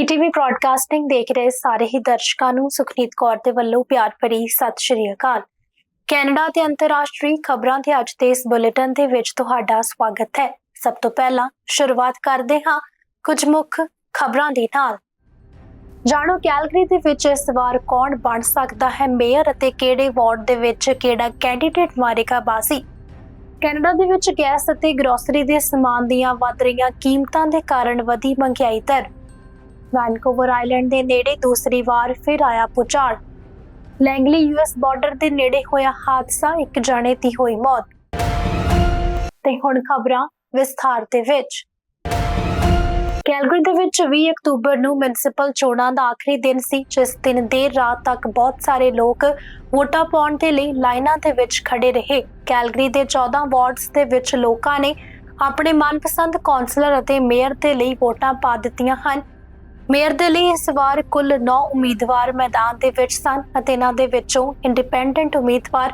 ਬੀਟੀਵੀ broadcasting ਦੇਖ ਰਹੇ ਸਾਰੇ ਹੀ ਦਰਸ਼ਕਾਂ ਨੂੰ ਸੁਖਨੀਤ ਕੌਰ ਦੇ ਵੱਲੋਂ ਪਿਆਰ ਭਰੀ ਸਤਿ ਸ਼੍ਰੀ ਅਕਾਲ। ਕੈਨੇਡਾ ਤੇ ਅੰਤਰਰਾਸ਼ਟਰੀ ਖਬਰਾਂ ਤੇ ਅੱਜ ਦੇ ਇਸ ਬੁਲੇਟਿਨ ਦੇ ਵਿੱਚ ਤੁਹਾਡਾ ਸਵਾਗਤ ਹੈ। ਸਭ ਤੋਂ ਪਹਿਲਾਂ ਸ਼ੁਰੂਆਤ ਕਰਦੇ ਹਾਂ ਕੁਝ ਮੁੱਖ ਖਬਰਾਂ ਦੇ ਨਾਲ। ਜਾਣੋ ਕੈਲਗਰੀ ਦੇ ਵਿੱਚ ਇਸ ਵਾਰ ਕੌਣ ਬਣ ਸਕਦਾ ਹੈ ਮੇਅਰ ਅਤੇ ਕਿਹੜੇ ਵਾਰਡ ਦੇ ਵਿੱਚ ਕਿਹੜਾ ਕੈਂਡੀਡੇਟ ਮਾਰੇਗਾ ਬਾਜ਼ੀ? ਕੈਨੇਡਾ ਦੇ ਵਿੱਚ ਗੈਸ ਅਤੇ ਗਰੋਸਰੀ ਦੇ ਸਮਾਨ ਦੀਆਂ ਵੱਧ ਰਹੀਆਂ ਕੀਮਤਾਂ ਦੇ ਕਾਰਨ ਵਧੀ ਮਹਿੰਗਾਈ ਦਰ। ਵੈਨਕੂਵਰ ਆਈਲੈਂਡ ਦੇ ਨੇੜੇ ਦੂਸਰੀ ਵਾਰ ਫਿਰ ਆਇਆ ਪੁਚਾਲ ਲੈਂਗਲੀ ਯੂਐਸ ਬਾਰਡਰ ਦੇ ਨੇੜੇ ਹੋਇਆ ਹਾਦਸਾ, ਇੱਕ ਜਣੇ ਦੀ ਹੋਈ ਮੌਤ। ਤੇ ਹੁਣ ਖਬਰਾਂ ਵਿਸਥਾਰ ਦੇ ਵਿੱਚ। ਕੈਲਗਰੀ ਦੇ ਵਿੱਚ 20 ਅਕਤੂਬਰ ਨੂੰ ਮਿਊਨਿਸਪਲ ਚੋਣਾਂ ਦਾ ਆਖਰੀ ਦਿਨ ਸੀ, ਜਿਸ ਦਿਨ ਦੇਰ ਰਾਤ ਤੱਕ ਬਹੁਤ ਸਾਰੇ ਲੋਕ ਵੋਟਾਂ ਪਾਉਣ ਦੇ ਲਈ ਲਾਈਨਾਂ ਦੇ ਵਿੱਚ ਖੜੇ ਰਹੇ। ਕੈਲਗਰੀ ਦੇ 14 ਵਾਰਡਸ ਦੇ ਵਿੱਚ ਲੋਕਾਂ ਨੇ ਆਪਣੇ ਮਨਪਸੰਦ ਕੌਂਸਲਰ ਅਤੇ ਮੇਅਰ ਦੇ ਲਈ ਵੋਟਾਂ ਪਾ ਦਿੱਤੀਆਂ ਹਨ। ਮੇਅਰ ਦੇ ਲਈ ਇਸ ਵਾਰ ਕੁੱਲ 9 ਉਮੀਦਵਾਰ ਮੈਦਾਨ ਦੇ ਵਿੱਚ ਸਨ ਅਤੇ ਇਹਨਾਂ ਦੇ ਵਿੱਚੋਂ ਇੰਡੀਪੈਂਡੈਂਟ ਉਮੀਦਵਾਰ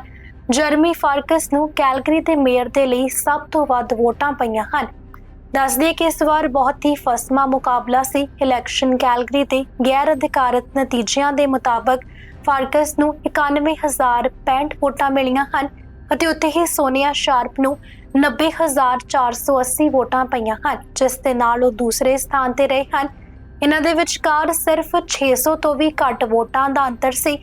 ਜਰਮੀ ਫਾਰਕਸ ਨੂੰ ਕੈਲਗਰੀ ਦੇ ਮੇਅਰ ਦੇ ਲਈ ਸਭ ਤੋਂ ਵੱਧ ਵੋਟਾਂ ਪਈਆਂ ਹਨ। ਦੱਸ ਕਿ ਇਸ ਵਾਰ ਬਹੁਤ ਹੀ ਫਸਮਾ ਮੁਕਾਬਲਾ ਸੀ। ਇਲੈਕਸ਼ਨ ਕੈਲਗਰੀ ਦੇ ਗੈਰ ਅਧਿਕਾਰਤ ਨਤੀਜਿਆਂ ਦੇ ਮੁਤਾਬਕ ਫਾਰਕਸ ਨੂੰ 91065 ਵੋਟਾਂ ਮਿਲੀਆਂ ਹਨ ਅਤੇ ਉੱਥੇ ਹੀ ਸੋਨੀਆ ਸ਼ਾਰਪ ਨੂੰ 90480 ਵੋਟਾਂ ਪਈਆਂ ਹਨ, ਜਿਸ ਦੇ ਨਾਲ ਉਹ ਦੂਸਰੇ ਸਥਾਨ ਤੇ ਰਹੇ ਹਨ। ਇਹਨਾਂ ਦੇ ਵਿਚਕਾਰ ਸਿਰਫ 600 ਤੋਂ ਵੀ ਘੱਟ ਵੋਟਾਂ ਦਾ ਅੰਤਰ ਸੀ।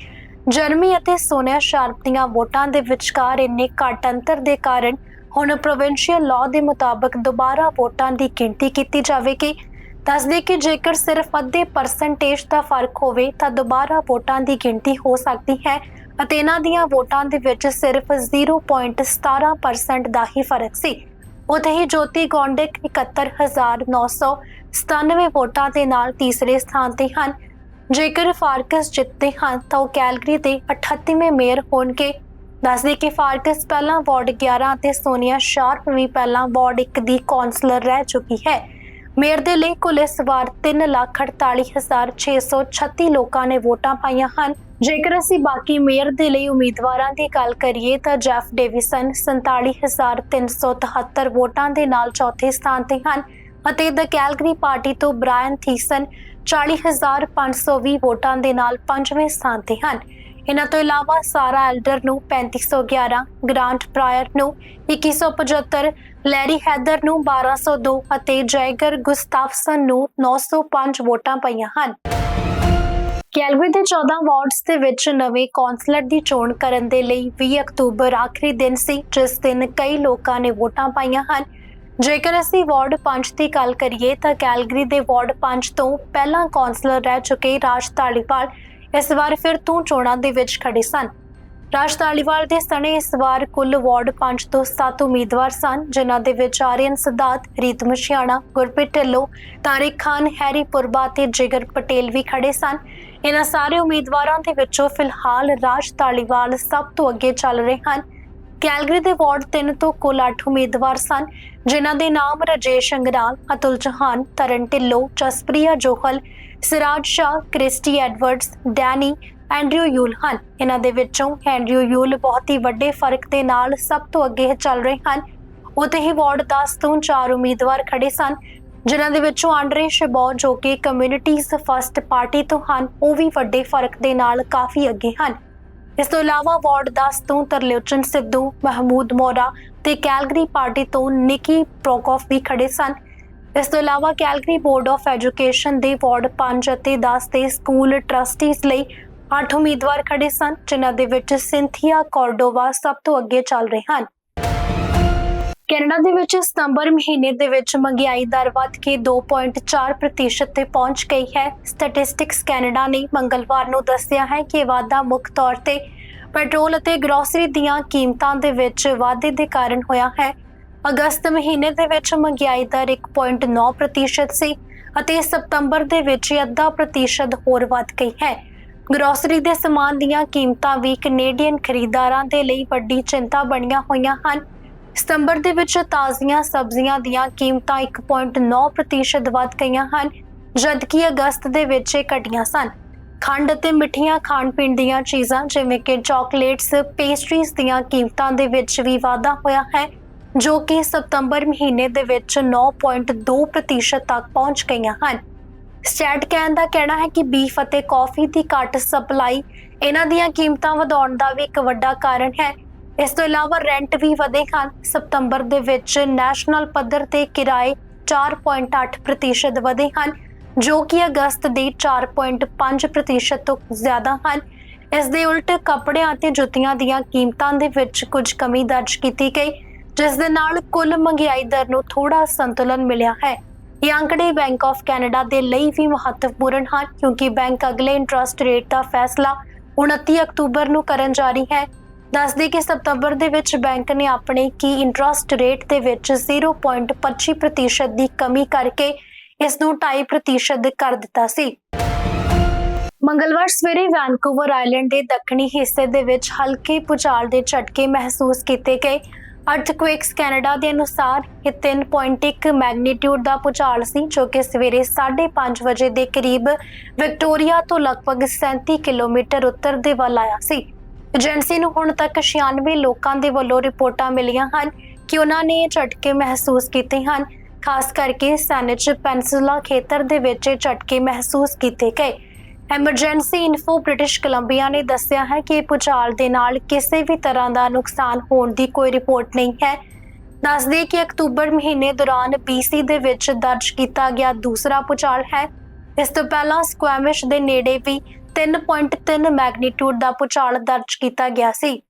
ਜਰਮੀ ਅਤੇ ਸੋਨੀਆ ਸ਼ਾਰਪ ਦੀਆਂ ਵੋਟਾਂ ਦੇ ਵਿਚਕਾਰ ਇੰਨੇ ਘੱਟ ਅੰਤਰ ਦੇ ਕਾਰਨ ਹੁਣ ਪ੍ਰੋਵਿੰਸ਼ੀਅਲ ਲਾਅ ਦੇ ਮੁਤਾਬਕ ਦੁਬਾਰਾ ਵੋਟਾਂ ਦੀ ਗਿਣਤੀ ਕੀਤੀ ਜਾਵੇਗੀ। ਦੱਸਦੇ ਕਿ ਜੇਕਰ ਸਿਰਫ ਅੱਧੇ ਪਰਸੈਂਟੇਜ ਦਾ ਫ਼ਰਕ ਹੋਵੇ ਤਾਂ ਦੁਬਾਰਾ ਵੋਟਾਂ ਦੀ ਗਿਣਤੀ ਹੋ ਸਕਦੀ ਹੈ ਅਤੇ ਇਹਨਾਂ ਦੀਆਂ ਵੋਟਾਂ ਦੇ ਵਿੱਚ ਸਿਰਫ 0.17% ਦਾ ਹੀ ਫ਼ਰਕ ਸੀ। ਉਥੇ ਹੀ ਜੋਤੀ ਗੌਂਡਿਕ 71997 ਵੋਟਾਂ ਦੇ ਨਾਲ ਤੀਸਰੇ ਸਥਾਨ ਤੇ ਹਨ। ਜੇਕਰ ਫਾਰਕਸ ਜਿੱਤਦੇ ਹਨ, ਤਾਂ ਉਹ ਕੈਲਗਰੀ ਦੇ 38ਵੇਂ ਮੇਅਰ ਹੋਣਗੇ। ਦੱਸਦੇ ਕਿ ਫਾਰਕਸ ਪਹਿਲਾਂ ਵਾਰਡ 11 ਅਤੇ ਸੋਨੀਆ ਸ਼ਾਰਪ ਵੀ ਪਹਿਲਾਂ ਵਾਰਡ 1 ਦੀ ਕੌਂਸਲਰ ਰਹਿ ਚੁੱਕੀ ਹੈ। ਮੇਅਰ ਦੇ ਲਈ ਕੁੱਲ ਇਸ ਵਾਰ 348636 ਲੋਕਾਂ ਨੇ ਵੋਟਾਂ ਪਾਈਆਂ ਹਨ। ਜੇਕਰ ਅਸੀਂ ਬਾਕੀ ਮੇਅਰ ਦੇ ਲਈ ਉਮੀਦਵਾਰਾਂ ਦੀ ਗੱਲ ਕਰੀਏ, ਤਾਂ ਜੈਫ ਡੇਵਿਸਨ 47373 ਵੋਟਾਂ ਦੇ ਨਾਲ ਚੌਥੇ ਸਥਾਨ ਤੇ ਹਨ। ਅਤੇ ਦ ਕੈਲਗਰੀ ਪਾਰਟੀ ਤੋਂ ਬ੍ਰਾਇਨ ਥੀਸਨ 40520 ਵੋਟਾਂ ਦੇ ਨਾਲ ਪੰਜਵੇਂ ਸਥਾਨ ਤੇ ਹਨ। ਇਹਨਾਂ ਤੋਂ ਇਲਾਵਾ ਸਾਰਾ ਐਲਡਰ ਨੂੰ 3511 ਗ੍ਰਾਂਟ ਪ੍ਰਾਇਰ ਨੂੰ 2175 ਲੈਰੀ ਹੈਦਰ ਨੂੰ 1202 ਅਤੇ ਜੈਗਰ ਗੁਸਤਾਫਸਨ ਨੂੰ 905 ਵੋਟਾਂ ਪਈਆਂ ਹਨ। ਕੈਲਗਰੀ ਦੇ 14 ਵਾਰਡਸ ਦੇ ਵਿੱਚ ਨਵੇਂ ਕੌਂਸਲਰ ਦੀ ਚੋਣ ਕਰਨ ਦੇ ਲਈ 20 ਅਕਤੂਬਰ ਆਖਰੀ ਦਿਨ ਸੀ, ਜਿਸ ਦਿਨ ਕਈ ਲੋਕਾਂ ਨੇ ਵੋਟਾਂ ਪਾਈਆਂ ਹਨ। ਜੇਕਰ ਅਸੀਂ ਵਾਰਡ 5 ਦੀ ਗੱਲ ਕਰੀਏ ਤਾਂ ਕੈਲਗਰੀ ਦੇ ਵਾਰਡ 5 ਤੋਂ ਪਹਿਲਾਂ ਕੌਂਸਲਰ ਰਹਿ ਚੁੱਕੇ ਰਾਜ ਧਾਲੀਵਾਲ ਇਸ ਵਾਰ ਫਿਰ ਤੋਂ ਚੋਣਾਂ ਦੇ ਵਿੱਚ ਖੜੇ ਸਨ। ਰਾਜ ਧਾਲੀਵਾਲ ਦੇ ਸਣੇ ਇਸ ਵਾਰ ਕੁੱਲ ਵਾਰਡ 5 ਤੋਂ 7 ਉਮੀਦਵਾਰ ਸਨ, ਜਿਨ੍ਹਾਂ ਦੇ ਵਿੱਚ ਆਰੀਅਨ ਸਿਧਾਰਥ, ਰੀਤ ਮਸ਼ਿਆਣਾ ਗੁਰਪ੍ਰੀਤ ਢਿੱਲੋਂ, ਤਾਰਿਕ ਖਾਨ, ਹੈਰੀ ਪੁਰਬਾ ਤੇ ਜਿਗਰ ਪਟੇਲ ਵੀ ਖੜੇ ਸਨ। ਇਹਨਾਂ ਸਾਰੇ ਉਮੀਦਵਾਰਾਂ ਦੇ ਵਿੱਚੋਂ ਫਿਲਹਾਲ ਰਾਜ ਧਾਲੀਵਾਲ ਸਭ ਤੋਂ ਅੱਗੇ ਚੱਲ ਰਹੇ ਹਨ। ਕੈਲਗਰੀ ਦੇ ਵਾਰਡ 3 ਤੋਂ ਕੁੱਲ 8 ਉਮੀਦਵਾਰ ਸਨ, ਜਿਨ੍ਹਾਂ ਦੇ ਨਾਮ Rajesh Angral, Atul Chauhan, Taran Dhillon, Jaspriya Johal, Siraj Shah, Kristy Edwards, Danny, Andrew Yule ਹਨ। ਇਹਨਾਂ ਦੇ ਵਿੱਚੋਂ ਐਂਡਰਿਊ ਯੂਲ ਬਹੁਤ ਹੀ ਵੱਡੇ ਫ਼ਰਕ ਦੇ ਨਾਲ ਸਭ ਤੋਂ ਅੱਗੇ ਚੱਲ ਰਹੇ ਹਨ। ਉਤੇ ਹੀ ਵਾਰਡ 10 ਤੋਂ 4 ਉਮੀਦਵਾਰ ਖੜੇ ਸਨ, ਜਿਨ੍ਹਾਂ ਦੇ ਵਿੱਚੋਂ ਆਂਡਰੇ ਸ਼ਬੌ ਜੋ ਕਿ ਕਮਿਊਨਿਟੀਜ਼ ਫਸਟ ਪਾਰਟੀ ਤੋਂ ਹਨ, ਉਹ ਵੀ ਵੱਡੇ ਫ਼ਰਕ ਦੇ ਨਾਲ ਕਾਫੀ ਅੱਗੇ ਹਨ। ਇਸ ਤੋਂ ਇਲਾਵਾ ਵਾਰਡ 10 ਤੋਂ ਤਰਲੋਚਨ ਸਿੱਧੂ, ਮਹਿਮੂਦ ਮੋਰਾ ਤੇ ਕੈਲਗਰੀ ਪਾਰਟੀ ਤੋਂ ਨਿੱਕੀ ਪ੍ਰੋਕੋਫ ਵੀ ਖੜੇ ਸਨ। ਇਸ ਤੋਂ ਇਲਾਵਾ ਕੈਲਗਰੀ ਬੋਰਡ ਆਫ ਐਜੂਕੇਸ਼ਨ ਦੇ ਵਾਰਡ 5 ਅਤੇ 10 ਦੇ ਸਕੂਲ ਟਰਸਟੀਜ਼ ਲਈ 8 ਉਮੀਦਵਾਰ ਖੜੇ ਸਨ, ਜਿਨ੍ਹਾਂ ਦੇ ਵਿੱਚ ਸਿੰਥੀਆ ਕਾਰਡੋਵਾ ਸਭ ਤੋਂ ਅੱਗੇ ਚੱਲ ਰਹੇ ਹਨ। ਕੈਨੇਡਾ ਦੇ ਵਿੱਚ ਸਤੰਬਰ ਮਹੀਨੇ ਦੇ ਵਿੱਚ ਮਹਿੰਗਾਈ ਦਰ ਵੱਧ ਕੇ 2.4% ਤੇ ਪਹੁੰਚ ਗਈ ਹੈ। ਸਟੈਟਿਸਟਿਕਸ ਕੈਨੇਡਾ ਨੇ ਮੰਗਲਵਾਰ ਨੂੰ ਦੱਸਿਆ ਹੈ ਕਿ ਵਾਧਾ ਮੁੱਖ ਤੌਰ ਤੇ ਪੈਟਰੋਲ ਅਤੇ ਗਰੋਸਰੀ ਦੀਆਂ ਕੀਮਤਾਂ ਦੇ ਵਿੱਚ ਵਾਧੇ ਦੇ ਕਾਰਨ ਹੋਇਆ ਹੈ। ਅਗਸਤ ਮਹੀਨੇ ਦੇ ਵਿੱਚ ਮਹਿੰਗਾਈ ਦਰ 1.9% ਸੀ ਅਤੇ ਸਤੰਬਰ ਦੇ ਵਿੱਚ ਅੱਧਾ ਪ੍ਰਤੀਸ਼ਤ ਹੋਰ ਵੱਧ ਗਈ ਹੈ। ਗਰੋਸਰੀ ਦੇ ਸਮਾਨ ਦੀਆਂ ਕੀਮਤਾਂ ਵੀ ਕੈਨੇਡੀਅਨ ਖਰੀਦਦਾਰਾਂ ਦੇ ਲਈ ਵੱਡੀ ਚਿੰਤਾ ਬਣੀਆਂ ਹੋਈਆਂ ਹਨ। ਸਤੰਬਰ ਦੇ ਵਿੱਚ ਤਾਜ਼ੀਆਂ ਸਬਜ਼ੀਆਂ ਦੀਆਂ ਕੀਮਤਾਂ 1.9% ਵੱਧ ਗਈਆਂ ਹਨ, ਜਦਕਿ ਅਗਸਤ ਦੇ ਵਿੱਚ ਇਹ ਘਟੀਆਂ ਸਨ। ਖੰਡ ਅਤੇ ਮਿੱਠੀਆਂ ਖਾਣ ਪੀਣ ਦੀਆਂ ਚੀਜ਼ਾਂ ਜਿਵੇਂ ਕਿ ਚਾਕਲੇਟਸ, ਪੇਸਟਰੀਜ਼ ਦੀਆਂ ਕੀਮਤਾਂ ਦੇ ਵਿੱਚ ਵੀ ਵਾਧਾ ਹੋਇਆ ਹੈ, ਜੋ ਕਿ ਸਤੰਬਰ ਮਹੀਨੇ ਦੇ ਵਿੱਚ 9.2% ਤੱਕ ਪਹੁੰਚ ਗਈਆਂ ਹਨ। ਸਟੈਟ ਕੈਨ ਦਾ ਕਹਿਣਾ ਹੈ ਕਿ ਬੀਫ ਅਤੇ ਕਾਫੀ ਦੀ ਘੱਟ ਸਪਲਾਈ ਇਹਨਾਂ ਦੀਆਂ ਕੀਮਤਾਂ ਵਧਾਉਣ ਦਾ ਵੀ ਇੱਕ ਵੱਡਾ ਕਾਰਨ ਹੈ। ਇਸ ਤੋਂ ਇਲਾਵਾ ਰੈਂਟ ਵੀ ਵਧੇ ਹਨ। ਸਤੰਬਰ ਦੇ ਵਿੱਚ ਨੈਸ਼ਨਲ ਪੱਧਰ ਤੇ ਕਿਰਾਏ 4.8% ਵਧੇ ਹਨ, ਜੋ ਕਿ ਅਗਸਤ ਦੇ 4.5% ਤੋਂ ਜ਼ਿਆਦਾ ਹਨ। ਇਸ ਦੇ ਉਲਟ ਕੱਪੜਿਆਂ ਅਤੇ ਜੁੱਤੀਆਂ ਦੀਆਂ ਕੀਮਤਾਂ ਦੇ ਵਿੱਚ ਕੁਝ ਕਮੀ ਦਰਜ ਕੀਤੀ ਗਈ, ਜਿਸ ਦੇ ਨਾਲ ਕੁੱਲ ਮਹਿੰਗਾਈ ਦਰ ਨੂੰ ਥੋੜਾ ਸੰਤੁਲਨ ਮਿਲਿਆ ਹੈ। ਇਹ ਅੰਕੜੇ ਬੈਂਕ ਆਫ ਕੈਨੇਡਾ ਦੇ ਲਈ ਵੀ ਮਹੱਤਵਪੂਰਨ ਹਨ, ਕਿਉਂਕਿ ਬੈਂਕ ਅਗਲੇ ਇੰਟਰਸਟ ਰੇਟ ਦਾ ਫੈਸਲਾ 29 ਅਕਤੂਬਰ ਨੂੰ ਕਰਨ ਜਾ ਰਹੀ ਹੈ। ਦੱਸਦੇ ਕਿ ਸਤੰਬਰ ਦੇ ਵਿੱਚ ਬੈਂਕ ਨੇ ਆਪਣੇ ਕੀ ਇੰਟਰਸਟ ਰੇਟ ਦੇ ਵਿੱਚ 0.25% ਦੀ ਕਮੀ ਕਰਕੇ ਇਸ ਨੂੰ 2.5% ਕਰ ਦਿੱਤਾ ਸੀ। ਮੰਗਲਵਾਰ ਸਵੇਰੇ ਵੈਨਕੂਵਰ ਆਈਲੈਂਡ ਦੇ ਦੱਖਣੀ ਹਿੱਸੇ ਦੇ ਵਿੱਚ ਹਲਕੇ ਭੂਚਾਲ ਦੇ ਝਟਕੇ ਮਹਿਸੂਸ ਕੀਤੇ ਗਏ। ਅਰਥਕੁਏਕਸ ਕੈਨੇਡਾ ਦੇ ਅਨੁਸਾਰ ਇਹ 3.1 ਮੈਗਨੀਟਿਊਡ ਦਾ ਭੂਚਾਲ ਸੀ, ਜੋ ਕਿ ਸਵੇਰੇ 5:30 ਵਜੇ ਦੇ ਕਰੀਬ ਵਿਕਟੋਰੀਆ ਤੋਂ ਲਗਭਗ 37 ਕਿਲੋਮੀਟਰ ਉੱਤਰ ਦੇ ਵੱਲ ਆਇਆ ਸੀ। ਏਜੰਸੀ ਨੂੰ ਹੁਣ ਤੱਕ 96 ਲੋਕਾਂ ਦੇ ਵੱਲੋਂ ਰਿਪੋਰਟਾਂ ਮਿਲੀਆਂ ਹਨ ਕਿ ਉਹਨਾਂ ਨੇ ਝਟਕੇ ਮਹਿਸੂਸ ਕੀਤੇ ਹਨ। ਖਾਸ ਕਰਕੇ ਸੈਨਿਚ ਪੈਨਸੂਲਾ ਖੇਤਰ ਦੇ ਵਿੱਚ ਝਟਕੇ ਮਹਿਸੂਸ ਕੀਤੇ ਗਏ। ਐਮਰਜੈਂਸੀ ਇਨਫੋ ਬ੍ਰਿਟਿਸ਼ ਕੋਲੰਬੀਆ ਨੇ ਦੱਸਿਆ ਹੈ ਕਿ ਭੂਚਾਲ ਦੇ ਨਾਲ ਕਿਸੇ ਵੀ ਤਰ੍ਹਾਂ ਦਾ ਨੁਕਸਾਨ ਹੋਣ ਦੀ ਕੋਈ ਰਿਪੋਰਟ ਨਹੀਂ ਹੈ। ਦੱਸਦੇ ਕਿ ਅਕਤੂਬਰ ਮਹੀਨੇ ਦੌਰਾਨ BC ਦੇ ਵਿੱਚ ਦਰਜ ਕੀਤਾ ਗਿਆ ਦੂਸਰਾ ਭੂਚਾਲ ਹੈ। ਇਸ ਤੋਂ ਪਹਿਲਾਂ ਸਕੁਐਮਿਸ਼ ਦੇ ਨੇੜੇ ਵੀ 3.3 ਮੈਗਨੀਟਿਊਡ ਦਾ ਭੂਚਾਲ ਦਰਜ ਕੀਤਾ ਗਿਆ ਸੀ।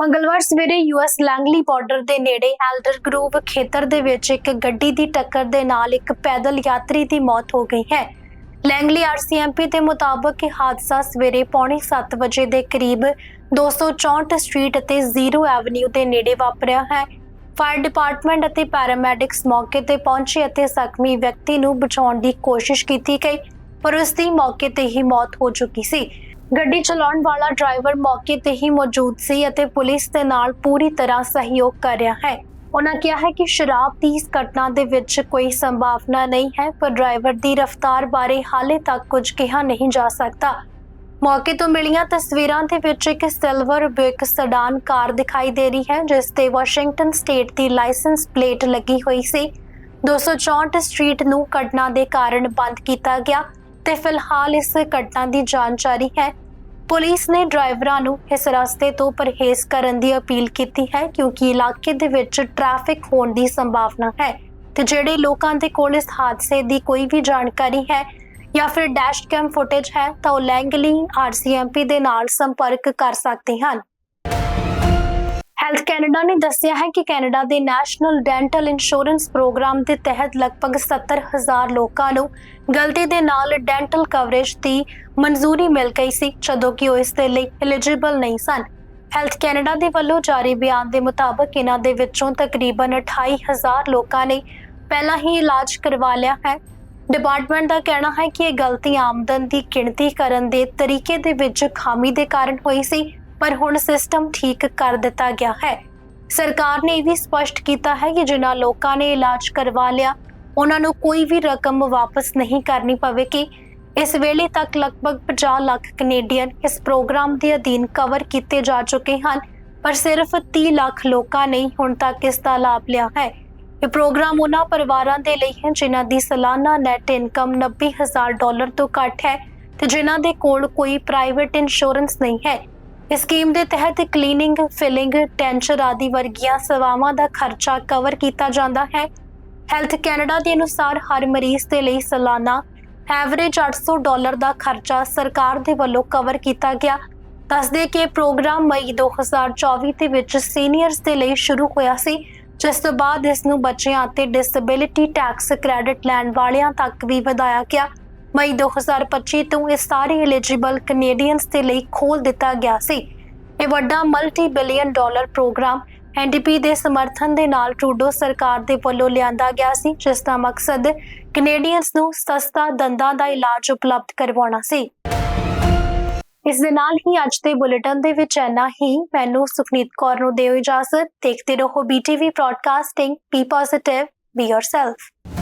ਮੰਗਲਵਾਰ ਸਵੇਰੇ ਯੂਐਸ ਲੈਂਗਲੀ ਬਾਰਡਰ ਦੇ ਨੇੜੇ ਐਲਡਰ ਗਰੂਵ ਖੇਤਰ ਦੇ ਵਿੱਚ ਇੱਕ ਗੱਡੀ ਦੀ ਟੱਕਰ ਦੇ ਨਾਲ ਇੱਕ ਪੈਦਲ ਯਾਤਰੀ ਦੀ ਮੌਤ ਹੋ ਗਈ ਹੈ। ਲੈਂਗਲੀ ਆਰਸੀਐਮਪੀ ਦੇ ਮੁਤਾਬਕ ਇਹ ਹਾਦਸਾ ਸਵੇਰੇ ਪੌਣੇ 7 ਵਜੇ ਦੇ ਕਰੀਬ 264 ਸਟਰੀਟ ਅਤੇ ਜ਼ੀਰੋ ਐਵਨਿਊ ਦੇ ਨੇੜੇ ਵਾਪਰਿਆ ਹੈ। ਫਾਇਰ ਡਿਪਾਰਟਮੈਂਟ ਅਤੇ ਪੈਰਾਮੈਡਿਕਸ ਮੌਕੇ ਤੇ ਪਹੁੰਚੇ ਅਤੇ ਜ਼ਖਮੀ ਵਿਅਕਤੀ ਨੂੰ ਬਚਾਉਣ ਦੀ ਕੋਸ਼ਿਸ਼ ਕੀਤੀ ਗਈ। ਪਰ ਉਸ ਦੀ ਮੌਕੇ ਤੇ ਹੀ ਮੌਤ ਹੋ ਚੁੱਕੀ ਸੀ। ਗੱਡੀ ਚਲਾਉਣ ਵਾਲਾ ਡਰਾਈਵਰ ਮੌਕੇ ਤੇ ਹੀ ਮੌਜੂਦ ਸੀ ਅਤੇ ਪੁਲਿਸ ਦੇ ਨਾਲ ਪੂਰੀ ਤਰ੍ਹਾਂ ਸਹਿਯੋਗ ਕਰ ਰਿਹਾ ਹੈ। ਉਹਨਾਂ ਕਿਹਾ ਹੈ ਕਿ ਸ਼ਰਾਬ ਦੀ ਇਸ ਘਟਨਾ ਦੇ ਵਿੱਚ ਕੋਈ ਸੰਭਾਵਨਾ ਨਹੀਂ ਹੈ, ਪਰ ਡਰਾਈਵਰ ਦੀ ਰਫ਼ਤਾਰ ਬਾਰੇ ਹਾਲੇ ਤੱਕ ਕੁਝ ਕਿਹਾ ਨਹੀਂ ਜਾ ਸਕਦਾ। ਮੌਕੇ ਤੋਂ ਮਿਲੀਆਂ ਤਸਵੀਰਾਂ ਦੇ ਵਿੱਚ ਇੱਕ ਸਿਲਵਰ ਬਿਕ ਸਡਾਨ ਕਾਰ ਦਿਖਾਈ ਦੇ ਰਹੀ ਹੈ, ਜਿਸ ਤੇ ਵਾਸ਼ਿੰਗਟਨ ਸਟੇਟ ਦੀ ਲਾਇਸੈਂਸ ਪਲੇਟ ਲੱਗੀ ਹੋਈ ਸੀ। 264 ਸਟਰੀਟ ਨੂੰ ਘਟਨਾ ਦੇ ਕਾਰਨ ਬੰਦ ਕੀਤਾ ਗਿਆ। ਤੇ ਫਿਲਹਾਲ ਇਸ ਘਟਨਾ ਦੀ ਜਾਣਕਾਰੀ ਹੈ। ਪੁਲਿਸ ਨੇ ਡਰਾਈਵਰਾਂ ਨੂੰ ਇਸ ਰਸਤੇ ਤੋਂ ਪਰਹੇਜ਼ ਕਰਨ ਦੀ ਅਪੀਲ ਕੀਤੀ ਹੈ ਕਿਉਂਕਿ ਇਲਾਕੇ ਦੇ ਵਿੱਚ ਟ੍ਰੈਫਿਕ ਹੋਣ ਦੀ ਸੰਭਾਵਨਾ ਹੈ ਤੇ ਜਿਹੜੇ ਲੋਕਾਂ ਦੇ ਕੋਲ ਇਸ ਹਾਦਸੇ ਦੀ ਕੋਈ ਵੀ ਜਾਣਕਾਰੀ ਹੈ ਜਾਂ ਫਿਰ ਡੈਸ਼ ਕੈਮ ਫੁਟੇਜ ਹੈ ਤਾਂ ਉਹ ਲੈਂਗਲੀ ਆਰਸੀਐਮਪੀ ਦੇ ਨਾਲ ਸੰਪਰਕ ਕਰ ਸਕਦੇ ਹਨ। ਹੈਲਥ ਕੈਨੇਡਾ ਨੇ ਦੱਸਿਆ ਹੈ ਕਿ ਕੈਨੇਡਾ ਦੇ ਨੈਸ਼ਨਲ ਡੈਂਟਲ ਇੰਸ਼ੋਰੈਂਸ ਪ੍ਰੋਗਰਾਮ ਦੇ ਤਹਿਤ ਲਗਭਗ 70000 ਲੋਕਾਂ ਨੂੰ ਗਲਤੀ ਦੇ ਨਾਲ ਡੈਂਟਲ ਕਵਰੇਜ ਦੀ ਮਨਜ਼ੂਰੀ ਮਿਲ ਗਈ ਸੀ, ਜਦੋਂ ਕਿ ਉਹ ਇਸ ਦੇ ਲਈ ਐਲੀਜੀਬਲ ਨਹੀਂ ਸਨ। ਹੈਲਥ ਕੈਨੇਡਾ ਦੇ ਵੱਲੋਂ ਜਾਰੀ ਬਿਆਨ ਦੇ ਮੁਤਾਬਕ ਇਹਨਾਂ ਦੇ ਵਿੱਚੋਂ ਤਕਰੀਬਨ 28000 ਲੋਕਾਂ ਨੇ ਪਹਿਲਾਂ ਹੀ ਇਲਾਜ ਕਰਵਾ ਲਿਆ ਹੈ। ਡਿਪਾਰਟਮੈਂਟ ਦਾ ਕਹਿਣਾ ਹੈ ਕਿ ਇਹ ਗਲਤੀ ਆਮਦਨ ਦੀ ਗਿਣਤੀ ਕਰਨ ਦੇ ਤਰੀਕੇ ਦੇ ਵਿੱਚ ਖਾਮੀ ਦੇ ਕਾਰਨ ਹੋਈ ਸੀ ਪਰ ਹੁਣ ਸਿਸਟਮ ਠੀਕ ਕਰ ਦਿੱਤਾ ਗਿਆ ਹੈ। ਸਰਕਾਰ ਨੇ ਇਹ ਵੀ ਸਪਸ਼ਟ ਕੀਤਾ ਹੈ ਕਿ ਜਿਨ੍ਹਾਂ ਲੋਕਾਂ ਨੇ ਇਲਾਜ ਕਰਵਾ ਲਿਆ, ਉਹਨਾਂ ਨੂੰ ਕੋਈ ਵੀ ਰਕਮ ਵਾਪਸ ਨਹੀਂ ਕਰਨੀ ਪਵੇਗੀ। ਇਸ ਵੇਲੇ ਤੱਕ ਲਗਭਗ 50 ਲੱਖ ਕੈਨੇਡੀਅਨ ਇਸ ਪ੍ਰੋਗਰਾਮ ਦੇ ਅਧੀਨ ਕਵਰ ਕੀਤੇ ਜਾ ਚੁੱਕੇ ਹਨ, ਪਰ ਸਿਰਫ 30 ਲੱਖ ਲੋਕਾਂ ਨੇ ਹੁਣ ਤੱਕ ਇਸ ਦਾ ਲਾਭ ਲਿਆ ਹੈ। ਇਹ ਪ੍ਰੋਗਰਾਮ ਉਹਨਾਂ ਪਰਿਵਾਰਾਂ ਦੇ ਲਈ ਹੈ ਜਿਨ੍ਹਾਂ ਦੀ ਸਾਲਾਨਾ ਨੈਟ ਇਨਕਮ 90000 ਡਾਲਰ ਤੋਂ ਘੱਟ ਹੈ ਤੇ ਜਿਨ੍ਹਾਂ ਦੇ ਕੋਲ ਕੋਈ ਪ੍ਰਾਈਵੇਟ ਇੰਸ਼ੋਰੈਂਸ ਨਹੀਂ ਹੈ। ਇਸ ਸਕੀਮ ਦੇ ਤਹਿਤ ਕਲੀਨਿੰਗ, ਫਿਲਿੰਗ, ਟੈਂਚਰ ਆਦਿ ਵਰਗੀਆਂ ਸੇਵਾਵਾਂ ਦਾ ਖਰਚਾ ਕਵਰ ਕੀਤਾ ਜਾਂਦਾ ਹੈ। ਹੈਲਥ ਕੈਨੇਡਾ ਦੇ ਅਨੁਸਾਰ ਹਰ ਮਰੀਜ਼ ਦੇ ਲਈ ਸਾਲਾਨਾ ਐਵਰੇਜ 800 ਡਾਲਰ ਦਾ ਖਰਚਾ ਸਰਕਾਰ ਦੇ ਵੱਲੋਂ ਕਵਰ ਕੀਤਾ ਗਿਆ। ਦੱਸਦੇ ਕਿ ਪ੍ਰੋਗਰਾਮ ਮਈ 2024 ਦੇ ਵਿੱਚ ਸੀਨੀਅਰਸ ਦੇ ਲਈ ਸ਼ੁਰੂ ਹੋਇਆ ਸੀ ਜਿਸ ਤੋਂ ਬਾਅਦ ਇਸ ਨੂੰ ਬੱਚਿਆਂ ਅਤੇ ਡਿਸੇਬਿਲਿਟੀ ਟੈਕਸ ਕ੍ਰੈਡਿਟ ਲੈਣ ਵਾਲਿਆਂ ਤੱਕ ਵੀ ਵਧਾਇਆ ਗਿਆ। ਮਈ 2025 ਤੋਂ ਇਹ ਸਾਰੇ ਐਲੀਜੀਬਲ ਕੈਨੇਡੀਅਨਸ ਦੇ ਲਈ ਖੋਲ ਦਿੱਤਾ ਗਿਆ ਸੀ। ਇਹ ਵੱਡਾ multi billion dollar programme NDP ਦੇ ਸਮਰਥਨ ਦੇ ਨਾਲ ਟਰੂਡੋ ਸਰਕਾਰ ਦੇ ਵੱਲੋਂ ਲਿਆਂਦਾ ਗਿਆ ਸੀ, ਜਿਸ ਦਾ ਮਕਸਦ ਕੈਨੇਡੀਅਨਸ ਨੂੰ ਸਸਤਾ ਦੰਦਾਂ ਦਾ ਇਲਾਜ ਉਪਲਬਧ ਕਰਵਾਉਣਾ ਸੀ। ਇਸ ਦੇ ਨਾਲ ਹੀ ਅੱਜ ਦੇ ਬੁਲੇਟਿਨ ਦੇ ਵਿੱਚ ਇੰਨਾ ਹੀ। ਮੈਨੂੰ ਸੁਖਨੀਤ ਕੌਰ ਨੂੰ ਦਿਓ ਇਜਾਜ਼ਤ। ਦੇਖਦੇ ਰਹੋ BTV broadcasting be positive be yourself